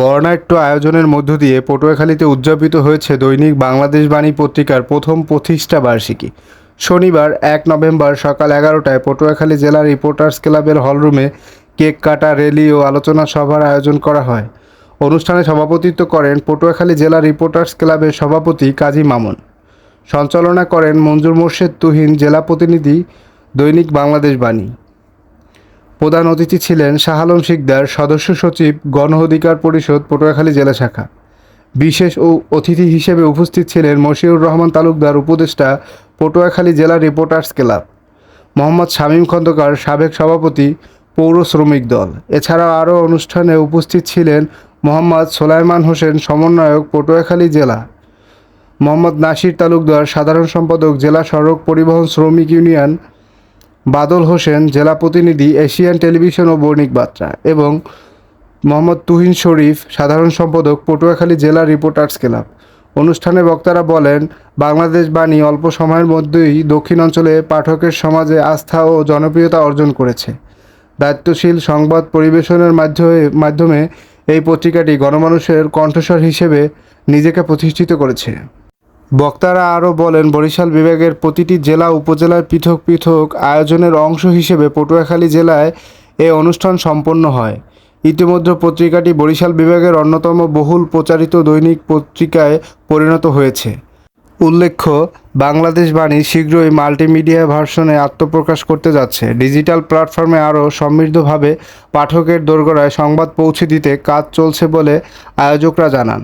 বর্ণাঢ্য আয়োজনের মধ্য দিয়ে পটুয়াখালীতে উদযাপিত হয়েছে দৈনিক বাংলাদেশ বাণী পত্রিকার প্রথম প্রতিষ্ঠা বার্ষিকী। শনিবার, এক নভেম্বর সকাল এগারোটায় পটুয়াখালী জেলা রিপোর্টার্স ক্লাবের হলরুমে কেক কাটা, র্যালি ও আলোচনা সভার আয়োজন করা হয়। অনুষ্ঠানে সভাপতিত্ব করেন পটুয়াখালী জেলা রিপোর্টার্স ক্লাবের সভাপতি কাজী মামুন। সঞ্চালনা করেন মঞ্জুর মোর্শেদ তুহিন, জেলা প্রতিনিধি দৈনিক বাংলাদেশ বাণী। প্রধান অতিথি ছিলেন শাহ আলম শিকদার, সদস্য সচিব, গণ অধিকার পরিষদ, পটুয়াখালী জেলা শাখা। বিশেষ ও অতিথি হিসেবে উপস্থিত ছিলেন মশিউর রহমান তালুকদার, উপদেষ্টা, পটুয়াখালী জেলা রিপোর্টার্স ক্লাব। মোহাম্মদ শামীম খন্দকার, সাবেক সভাপতি, পৌর শ্রমিক দল। এছাড়াও আরও অনুষ্ঠানে উপস্থিত ছিলেন মোহাম্মদ সোলাইমান হোসেন, সমন্বয়ক, পটুয়াখালী জেলা। মোহাম্মদ নাসির তালুকদার, সাধারণ সম্পাদক, জেলা সড়ক পরিবহন শ্রমিক ইউনিয়ন বাদল হোসেন, জেলা প্রতিনিধি, এশিয়ান টেলিভিশন ও বণিক বার্তা এবং মোহাম্মদ তুহিন শরীফ, সাধারণ সম্পাদক, পটুয়াখালী জেলা রিপোর্টার্স ক্লাব। অনুষ্ঠানে বক্তারা বলেন, বাংলাদেশ বাণী অল্প সময়ের মধ্যেই দক্ষিণ অঞ্চলে পাঠকের সমাজে আস্থা ও জনপ্রিয়তা অর্জন করেছে। দায়িত্বশীল সংবাদ পরিবেশনের মাধ্যমে মাধ্যমে এই পত্রিকাটি গণমানুষের কণ্ঠস্বর হিসেবে নিজেকে প্রতিষ্ঠিত করেছে। বক্তারা আরও বলেন, বরিশাল বিভাগের প্রতিটি জেলা উপজেলার পৃথক পৃথক আয়োজনের অংশ হিসেবে পটুয়াখালী জেলায় এ অনুষ্ঠান সম্পন্ন হয়। ইতিমধ্যে পত্রিকাটি বরিশাল বিভাগের অন্যতম বহুল প্রচারিত দৈনিক পত্রিকায় পরিণত হয়েছে। উল্লেখ্য, বাংলাদেশ বাণী শীঘ্রই মাল্টিমিডিয়া ভার্সনে আত্মপ্রকাশ করতে যাচ্ছে। ডিজিটাল প্ল্যাটফর্মে আরও সমৃদ্ধভাবে পাঠকের দোরগোড়ায় সংবাদ পৌঁছে দিতে কাজ চলছে বলে আয়োজকরা জানান।